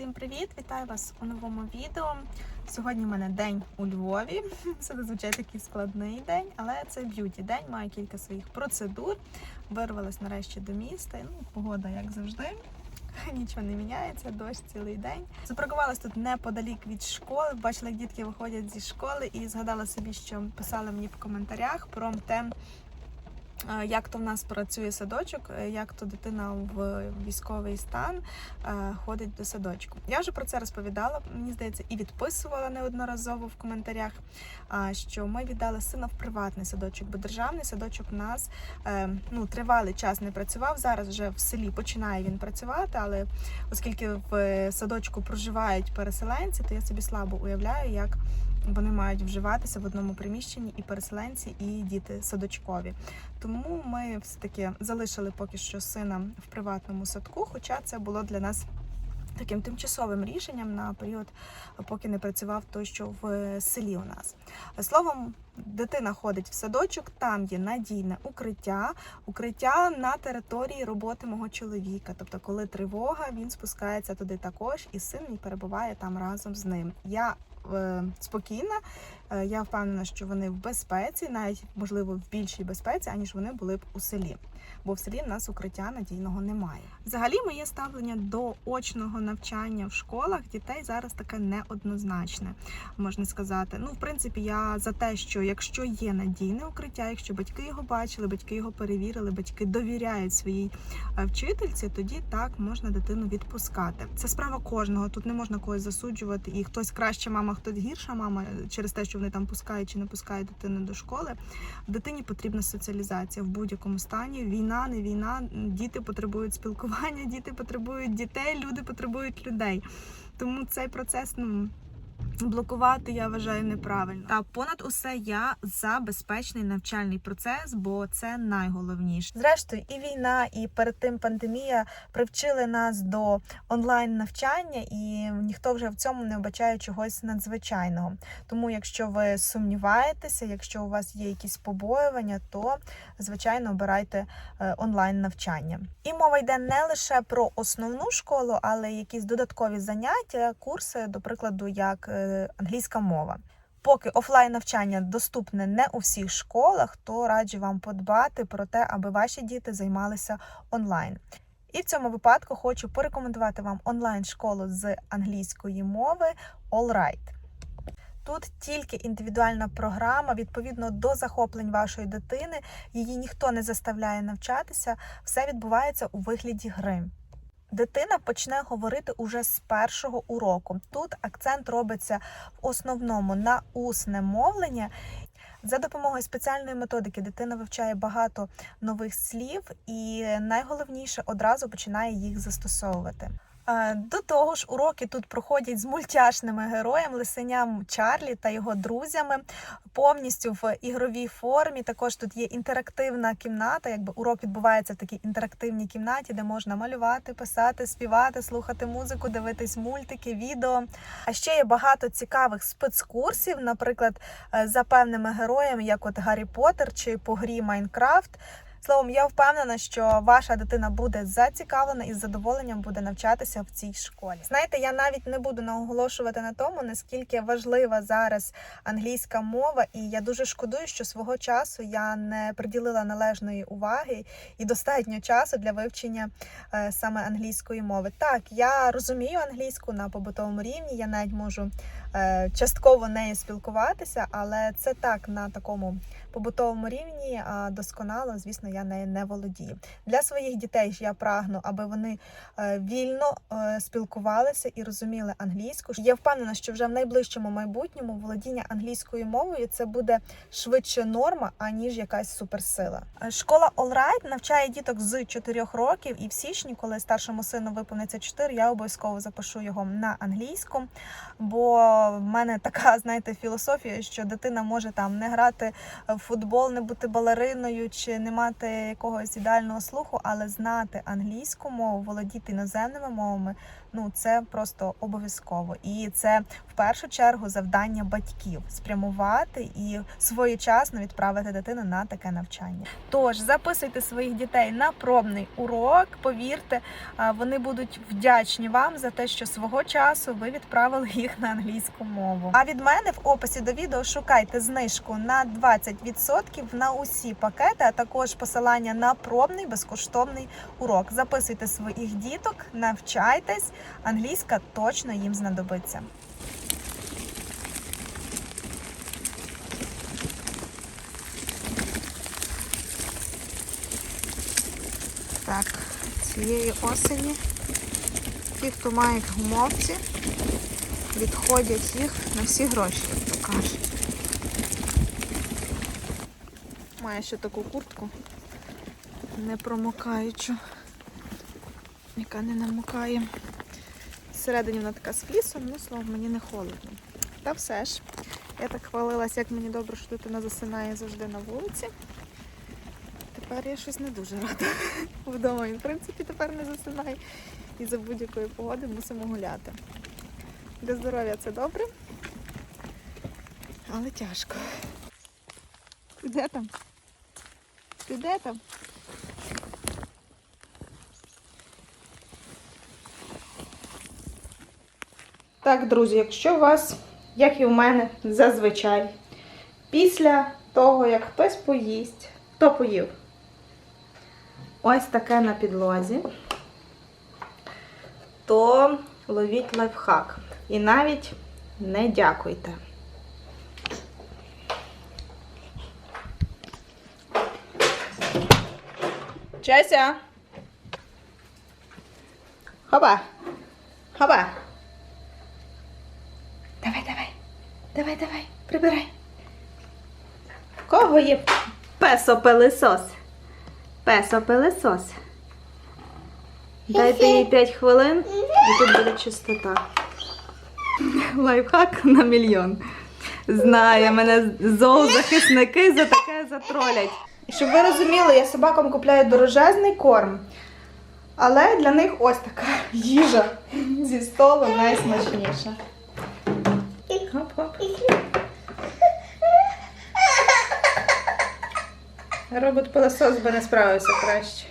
Всім привіт! Вітаю вас у новому відео. Сьогодні в мене день у Львові. Це зазвичай такий складний день, але це б'юті день. Маю кілька своїх процедур. Вирвалась нарешті до міста. Ну, погода, як завжди. Нічого не міняється, дощ цілий день. Запаркувалась тут неподалік від школи. Бачила, як дітки виходять зі школи, і згадала собі, що писали мені в коментарях про те, як то в нас працює садочок, е, як то дитина в військовий стан е, ходить до садочку. Я вже про це розповідала, мені здається, і відписувала неодноразово в коментарях, що ми віддали сина в приватний садочок, бо державний садочок у нас е, ну, тривалий час не працював. Зараз вже в селі починає він працювати, але оскільки в садочку проживають переселенці, то я собі слабо уявляю, як вони мають вживатися в одному приміщенні і переселенці, і діти садочкові. Тому ми все-таки залишили поки що сина в приватному садку, хоча це було для нас таким тимчасовим рішенням на період, поки не працював той, що в селі у нас. Словом, дитина ходить в садочок, там є надійне укриття, укриття на території роботи мого чоловіка. Тобто, коли тривога, він спускається туди також, і син перебуває там разом з ним. Я спокійна. Е, Я впевнена, що вони в безпеці, навіть можливо в більшій безпеці, аніж вони були б у селі. Бо в селі в нас укриття надійного немає. Взагалі, моє ставлення до очного навчання в школах дітей зараз таке неоднозначне, можна сказати. Ну, в принципі, я за те, що якщо є надійне укриття, якщо батьки його бачили, батьки його перевірили, батьки довіряють своїй е, вчительці, тоді так можна дитину відпускати. Це справа кожного. Тут не можна когось засуджувати, і хтось краща мама, хтось гірша мама е, через те, що вони там пускають чи не пускають дитину до школи. Дитині потрібна соціалізація в будь-якому стані. Війна, не війна. Діти потребують спілкування, діти потребують дітей, люди потребують людей. Тому цей процес ну. Блокувати я вважаю неправильно. Та понад усе я за безпечний навчальний процес, бо це найголовніше. Зрештою, і війна, і перед тим пандемія привчили нас до онлайн навчання, і ніхто вже в цьому не вбачає чогось надзвичайного. Тому, якщо ви сумніваєтеся, якщо у вас є якісь побоювання, то звичайно обирайте е, онлайн навчання. І мова йде не лише про основну школу, але якісь додаткові заняття, курси, до прикладу, як англійська мова. Поки офлайн навчання доступне не у всіх школах, то раджу вам подбати про те, аби ваші діти займалися онлайн. І в цьому випадку хочу порекомендувати вам онлайн-школу з англійської мови All Right. Тут тільки індивідуальна програма, відповідно до захоплень вашої дитини. Її ніхто не заставляє навчатися, все відбувається у вигляді гри. Дитина почне говорити уже з першого уроку. Тут акцент робиться в основному на усне мовлення. За допомогою спеціальної методики дитина вивчає багато нових слів, і найголовніше одразу починає їх застосовувати. До того ж, уроки тут проходять з мультяшними героєм, лисеням Чарлі та його друзями, повністю в ігровій формі. Також тут є інтерактивна кімната. Якби урок відбувається в такій інтерактивній кімнаті, де можна малювати, писати, співати, слухати музику, дивитись мультики, відео. А ще є багато цікавих спецкурсів, наприклад, е, за певними героями, як от Гаррі Поттер чи по грі Майнкрафт. Словом, я впевнена, що ваша дитина буде зацікавлена і з задоволенням буде навчатися в цій школі. Знаєте, я навіть не буду наголошувати на тому, наскільки важлива зараз англійська мова, і я дуже шкодую, що свого часу я не приділила належної уваги і достатньо часу для вивчення е, саме англійської мови. Так, я розумію англійську на побутовому рівні, я навіть можу е, частково нею спілкуватися, але це так на такому побутовому рівні, досконало, звісно, я нею не володію. Для своїх дітей ж я прагну, аби вони е, вільно е, спілкувалися і розуміли англійську. Я впевнена, що вже в найближчому майбутньому володіння англійською мовою це буде швидше норма, аніж якась суперсила. Школа Right навчає діток з 4 років, і в січні, коли старшому сину виповниться 4, я обов'язково запишу його на англійську. Бо в мене така, знаєте, філософія, що дитина може там не грати в футбол, не бути балериною чи не мати якогось ідеального слуху, але знати англійську мову, володіти іноземними мовами Ну це просто обов'язково. І це в першу чергу завдання батьків спрямувати і своєчасно відправити дитину на таке навчання. Тож записуйте своїх дітей на пробний урок. Повірте, вони будуть вдячні вам за те, що свого часу ви відправили їх на англійську мову. А від мене в описі до відео шукайте знижку на 20% на усі пакети, а також посилання на пробний безкоштовний урок. Записуйте своїх діток, навчайтесь. Англійська точно їм знадобиться. Так, цієї осені ті, хто має гумовці, відходять їх на всі гроші, як то кажуть. Має ще таку куртку не промокаючу, яка не намокає. Всередині вона така з флісом, ну словом, мені не холодно. Та все ж, я так хвалилася, як мені добре, що дитина засинає завжди на вулиці. Тепер я щось не дуже рада. Вдома він, в принципі, тепер не засинає. І за будь-якої погоди мусимо гуляти. Для здоров'я це добре, але тяжко. Ти де там? Ти де там? Так, друзі, якщо у вас, як і у мене, зазвичай, після того, як хтось поїсть, хто поїв? Ось таке на підлозі, то ловіть лайфхак. І навіть не дякуйте. Чеся. Хоба. Хоба. Давай, давай. Давай, давай. Прибирай. В Кого є песо-пилисос? Песо-пилисос. Дайте їй 5 хвилин і тут буде чистота. Лайфхак на мільйон. Знає, мене зоозахисники за таке затролять. Щоб ви розуміли, я собакам купляю дорожезний корм. Але для них ось така їжа зі столу найсмачніша. Робот пилосос би не справився краще.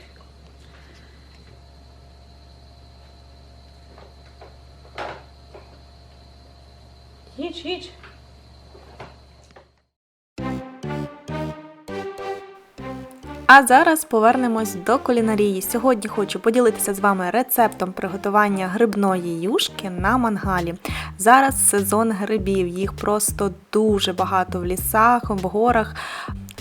А зараз повернемось до кулінарії. Сьогодні хочу поділитися з вами рецептом приготування грибної юшки на мангалі. Зараз сезон грибів, їх просто дуже багато в лісах, в горах.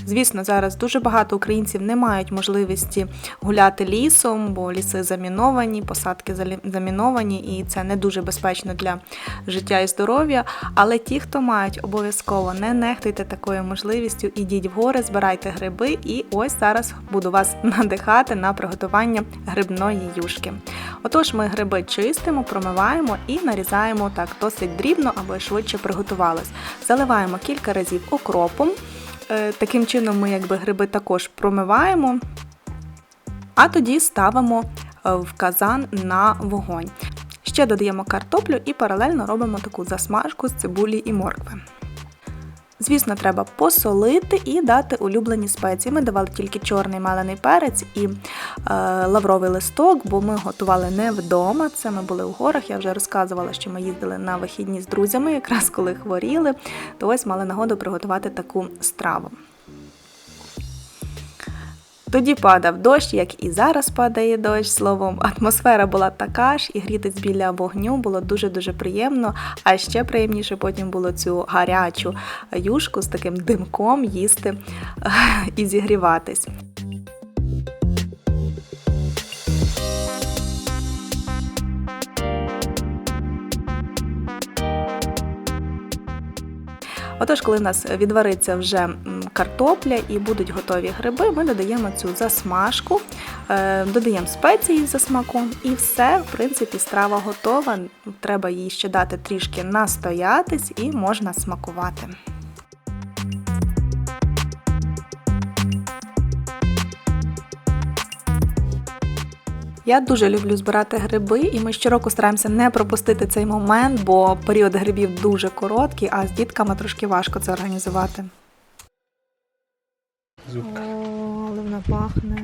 Звісно, зараз дуже багато українців не мають можливості гуляти лісом, бо ліси заміновані, посадки заміновані, і це не дуже безпечно для життя і здоров'я. Але ті, хто мають, обов'язково не нехтуйте такою можливістю, ідіть в гори, збирайте гриби, і ось зараз буду вас надихати на приготування грибної юшки. Отож, ми гриби чистимо, промиваємо і нарізаємо так досить дрібно, аби швидше приготувалось. Заливаємо кілька разів окропом. Е, Таким чином ми якби гриби також промиваємо, а тоді ставимо е, в казан на вогонь. Ще додаємо картоплю і паралельно робимо таку засмажку з цибулі і моркви. Звісно, треба посолити і дати улюблені спеції. Ми давали тільки чорний малений перець і е, лавровий листок, бо ми готували не вдома. Це ми були у горах. Я вже розказувала, що ми їздили на вихідні з друзями, якраз коли хворіли, то ось мали нагоду приготувати таку страву. Тоді падав дощ, як і зараз падає дощ. Словом, атмосфера була така ж, і грітись біля вогню було дуже-дуже приємно. А ще приємніше потім було цю гарячу юшку з таким димком їсти е, і зігріватись. Отож, коли в нас відвариться вже картопля і будуть готові гриби, ми додаємо цю засмажку, е, додаємо спеції за смаком, і все, в принципі, страва готова. Треба їй ще дати трішки настоятись і можна смакувати. Я дуже люблю збирати гриби, і ми щороку стараємося не пропустити цей момент, бо період грибів дуже короткий, а з дітками трошки важко це організувати. Зубка. О, але вона пахне.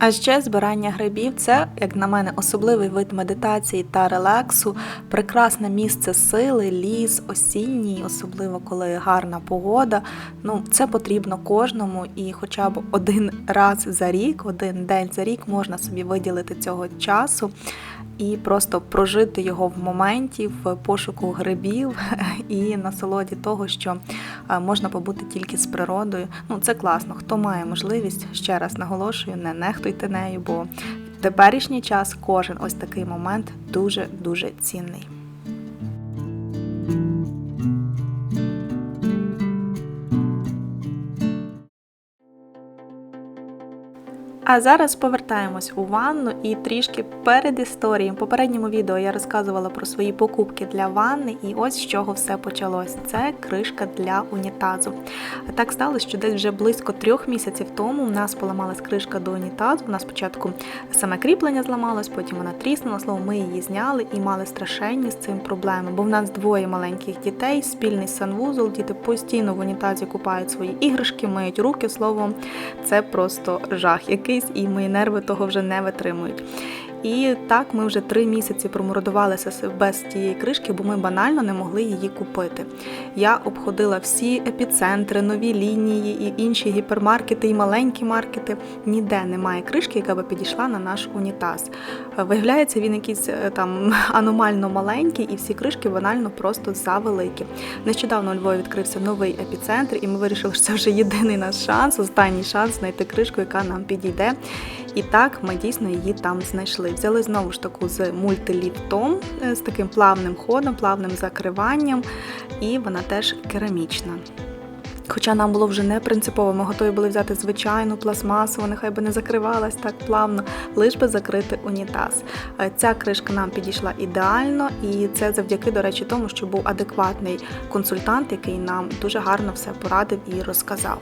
А ще збирання грибів це, як на мене, особливий вид медитації та релаксу, прекрасне місце сили, ліс, осінній, особливо коли гарна погода. Ну, це потрібно кожному, і хоча б один раз за рік, один день за рік можна собі виділити цього часу і просто прожити його в моменті, в пошуку грибів і насолоді того, що е, можна побути тільки з природою. Ну, це класно. Хто має можливість, ще раз наголошую, не нехтуйте нею, бо в теперішній час кожен ось такий момент дуже дуже цінний. А зараз повертаємось у ванну і трішки перед історією. В попередньому відео я розказувала про свої покупки для ванни, і ось з чого все почалось. Це кришка для унітазу. Так сталося, що десь вже близько трьох місяців тому у нас поламалась кришка до унітазу. У нас спочатку саме кріплення зламалось, потім вона тріснула. Слово, ми її зняли і мали страшенні з цим проблеми. Бо в нас двоє маленьких дітей, спільний санвузол. Діти постійно в унітазі купають свої іграшки, миють руки. Словом, це просто жах якийсь, і мої нерви того вже не витримують. І так ми вже три місяці промордувалися без тієї кришки, бо ми банально не могли її купити. Я обходила всі епіцентри, нові лінії і інші гіпермаркети і маленькі маркети. Ніде немає кришки, яка би підійшла на наш унітаз. Виявляється, він якийсь е, там аномально маленький, і всі кришки банально просто завеликі. Нещодавно у Львові відкрився новий епіцентр, і ми вирішили, що це вже єдиний наш шанс, останній шанс знайти кришку, яка нам підійде. І так ми дійсно її там знайшли. Взяли знову ж таку з мультиліфтом, е, з таким плавним ходом, плавним закриванням, і вона теж керамічна. Хоча нам було вже не принципово, ми готові були взяти звичайну пластмасову, нехай би не закривалась так плавно, лиш би закрити унітаз. Е, Ця кришка нам підійшла ідеально, і це завдяки, до речі, тому, що був адекватний консультант, який нам дуже гарно все порадив і розказав.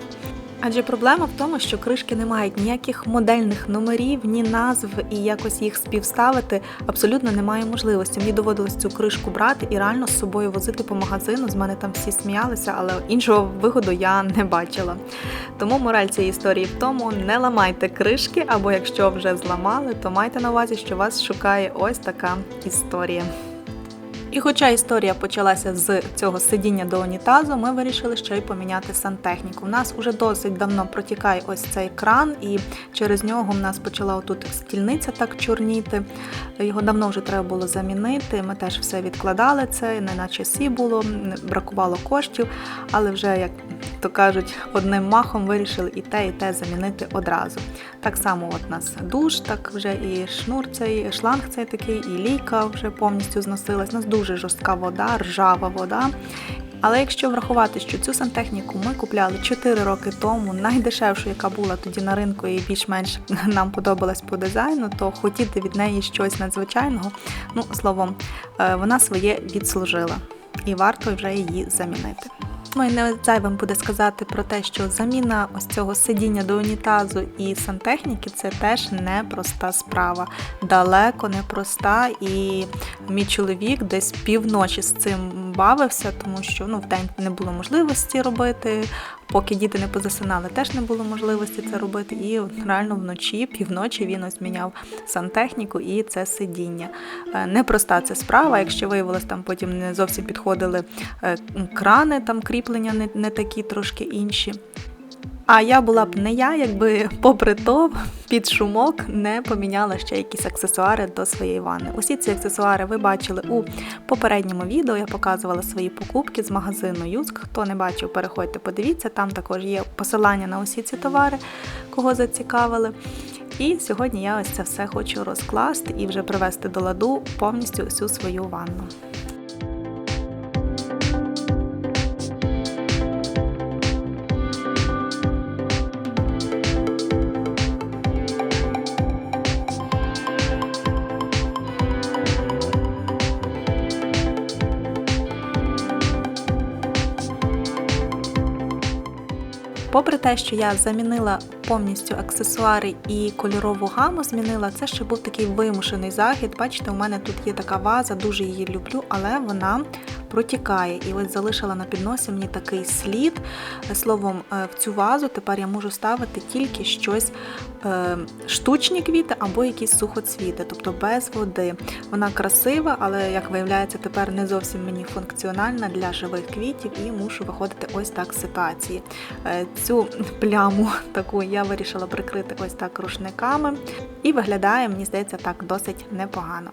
Адже проблема в тому, що кришки не мають ніяких модельних номерів, ні назв, і якось їх співставити абсолютно немає можливості. Мені доводилось цю кришку брати і реально з собою возити по магазину. З мене там всі сміялися, але іншого виходу я не бачила. Тому мораль цієї історії в тому: не ламайте кришки, або якщо вже зламали, то майте на увазі, що вас шукає ось така історія. І хоча історія почалася з цього сидіння до унітазу, ми вирішили ще й поміняти сантехніку. У нас уже досить давно протікає ось цей кран, і через нього в нас почала отут стільниця так чорніти. Його давно вже треба було замінити. Ми теж все відкладали це, не на часі було, бракувало коштів, але вже як то кажуть, одним махом вирішили і те, і те замінити одразу. Так само от у нас душ, так вже і шнур цей, шланг цей такий, і лійка вже повністю зносилась. Нас дуже жорстка вода, ржава вода. Але якщо врахувати, що цю сантехніку ми купляли 4 роки тому, найдешевшу, яка була тоді на ринку, і більш-менш нам подобалась по дизайну, то хотіти від неї щось надзвичайного, ну словом, е, вона своє відслужила, і варто вже її замінити. І не зайвим буде сказати про те, що заміна ось цього сидіння до унітазу і сантехніки це теж непроста справа. Далеко не проста. І мій чоловік десь півночі з цим бавився, тому що ну, в день не було можливості робити. Поки діти не позасинали, теж не було можливості це робити. І реально вночі, півночі він ось міняв сантехніку і це сидіння. Е, Непроста це справа. Якщо виявилось, там потім не зовсім підходили е, крани, там кріплення не, не такі, трошки інші. А я була б не я, якби попри то під шумок не поміняла ще якісь аксесуари до своєї ванни. Усі ці аксесуари ви бачили у попередньому відео. Я показувала свої покупки з магазину Юск. Хто не бачив, переходьте, подивіться. Там також є посилання на усі ці товари, кого зацікавили. І сьогодні я ось це все хочу розкласти і вже привести до ладу повністю усю свою ванну. Попри те, що я замінила повністю аксесуари і кольорову гаму змінила, це ще був такий вимушений захід. Бачите, у мене тут є така ваза, дуже її люблю, але вона протікає. І ось залишила на підносі мені такий слід. Словом, е, в цю вазу тепер я можу ставити тільки щось е, штучні квіти або якісь сухоцвіти, тобто без води. Вона красива, але як виявляється, тепер не зовсім мені функціональна для живих квітів і мушу виходити ось так з ситуації. Е, Цю пляму таку я вирішила прикрити ось так рушниками, і виглядає, мені здається, так досить непогано.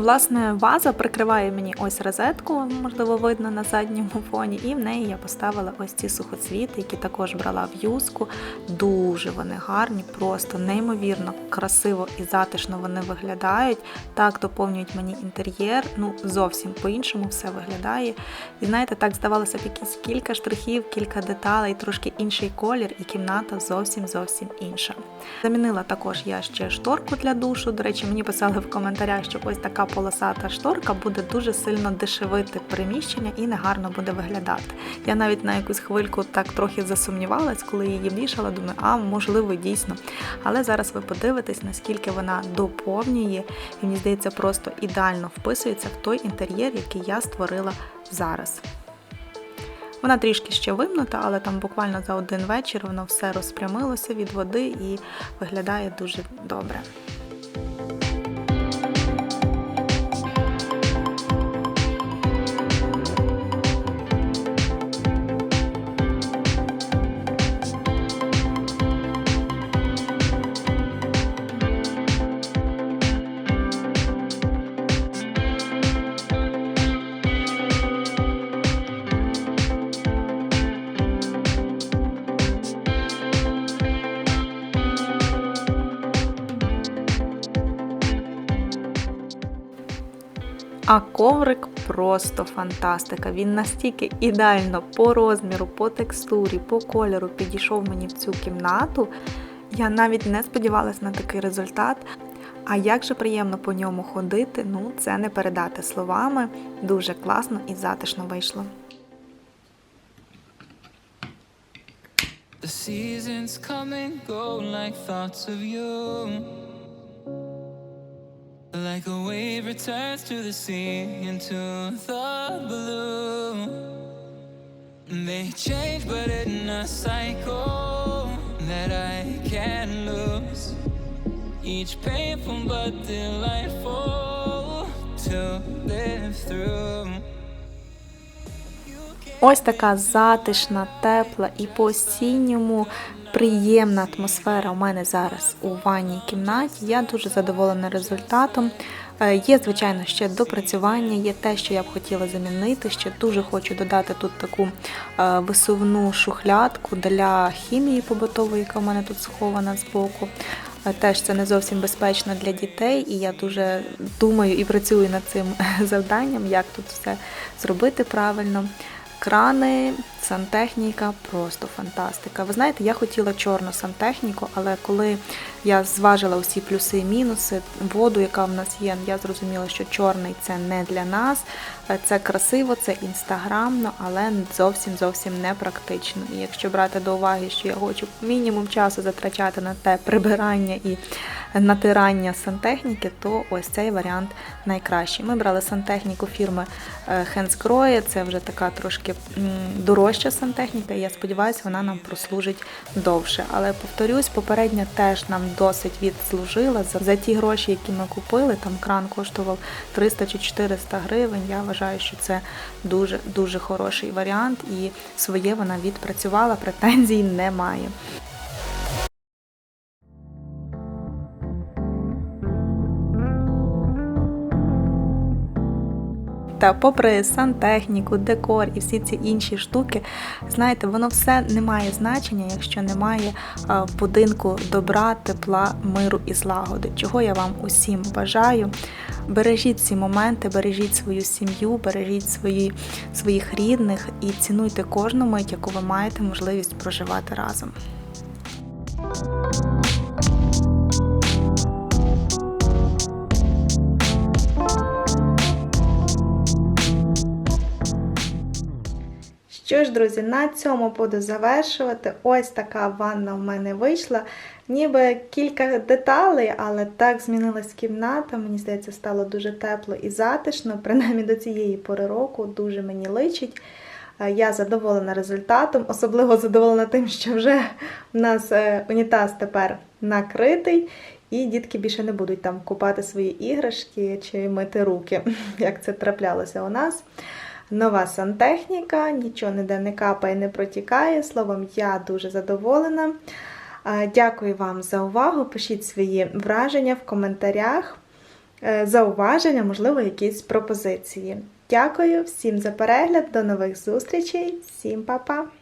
Власне, ваза прикриває мені ось розетку, можливо, видно на задньому фоні, і в неї я поставила ось ці сухоцвіти, які також брала в юску. Дуже вони гарні, просто неймовірно красиво і затишно вони виглядають. Так доповнюють мені інтер'єр. Ну, зовсім по-іншому все виглядає. І знаєте, так здавалося б, якісь кілька штрихів, кілька деталей, трошки інший колір, і кімната зовсім зовсім інша. Замінила також я ще шторку для душу. До речі, мені писали в коментарях, що ось така полосата шторка буде дуже сильно дешевити приміщення і негарно буде виглядати. Я навіть на якусь хвильку так трохи засумнівалась, коли її вішала, думаю, а можливо, дійсно. Але зараз ви подивитесь, наскільки вона доповнює, і мені здається, просто ідеально вписується в той інтер'єр, який я створила зараз. Вона трішки ще вимнута, але там буквально за один вечір воно все розпрямилося від води і виглядає дуже добре. А коврик просто фантастика. Він настільки ідеально по розміру, по текстурі, по кольору підійшов мені в цю кімнату. Я навіть не сподівалася на такий результат. А як же приємно по ньому ходити, ну це не передати словами. Дуже класно і затишно вийшло. The seasons come and go like thoughts of you. Like a wave returns to the sea into the blue. They change, but in a cycle that I can't lose. Each painful but delightful to live through. Ось така затишна, тепла і по-осінньому приємна атмосфера у мене зараз у ванній кімнаті. Я дуже задоволена результатом. Е, Є, звичайно, ще допрацювання, є те, що я б хотіла замінити. Ще дуже хочу додати тут таку е, висувну шухлядку для хімії побутової, яка в мене тут схована збоку. Е, Теж це не зовсім безпечно для дітей, і я дуже думаю і працюю над цим завданням, як тут все зробити правильно. Крани, сантехніка, просто фантастика. Ви знаєте, я хотіла чорну сантехніку, але коли я зважила усі плюси і мінуси, воду, яка в нас є, я зрозуміла, що чорний це не для нас. Е, Це красиво, це інстаграмно, але зовсім зовсім не практично. І якщо брати до уваги, що я хочу мінімум часу затрачати на те прибирання і натирання сантехніки, то ось цей варіант найкращий. Ми брали сантехніку фірми е, Hensgrohe, це вже така трошки дорожча сантехніка, і я сподіваюся, вона нам прослужить довше. Але повторюсь, попередня теж нам досить відслужила за, за ті гроші, які ми купили. Там кран коштував 300 чи 400 гривень. Я вважаю, що це дуже дуже хороший варіант, і своє вона відпрацювала, претензій немає. Та попри сантехніку, декор і всі ці інші штуки, знаєте, воно все не має значення, якщо немає будинку добра, тепла, миру і злагоди. Чого я вам усім бажаю. Бережіть ці моменти, бережіть свою сім'ю, бережіть свої, своїх рідних і цінуйте кожну мить, яку ви маєте можливість проживати разом. Що ж, друзі, на цьому буду завершувати. Ось така ванна в мене вийшла. Ніби кілька деталей, але так змінилась кімната. Мені здається, стало дуже тепло і затишно. Принаймні до цієї пори року дуже мені личить. Е, Я задоволена результатом, особливо задоволена тим, що вже в нас е, унітаз тепер накритий, і дітки більше не будуть там купати свої іграшки чи мити руки, як це траплялося у нас. Нова сантехніка, нічого ніде не капає, не протікає. Словом, я дуже задоволена. Дякую вам за увагу. Пишіть свої враження в коментарях, е, зауваження, можливо, якісь пропозиції. Дякую всім за перегляд, до нових зустрічей, всім па-па!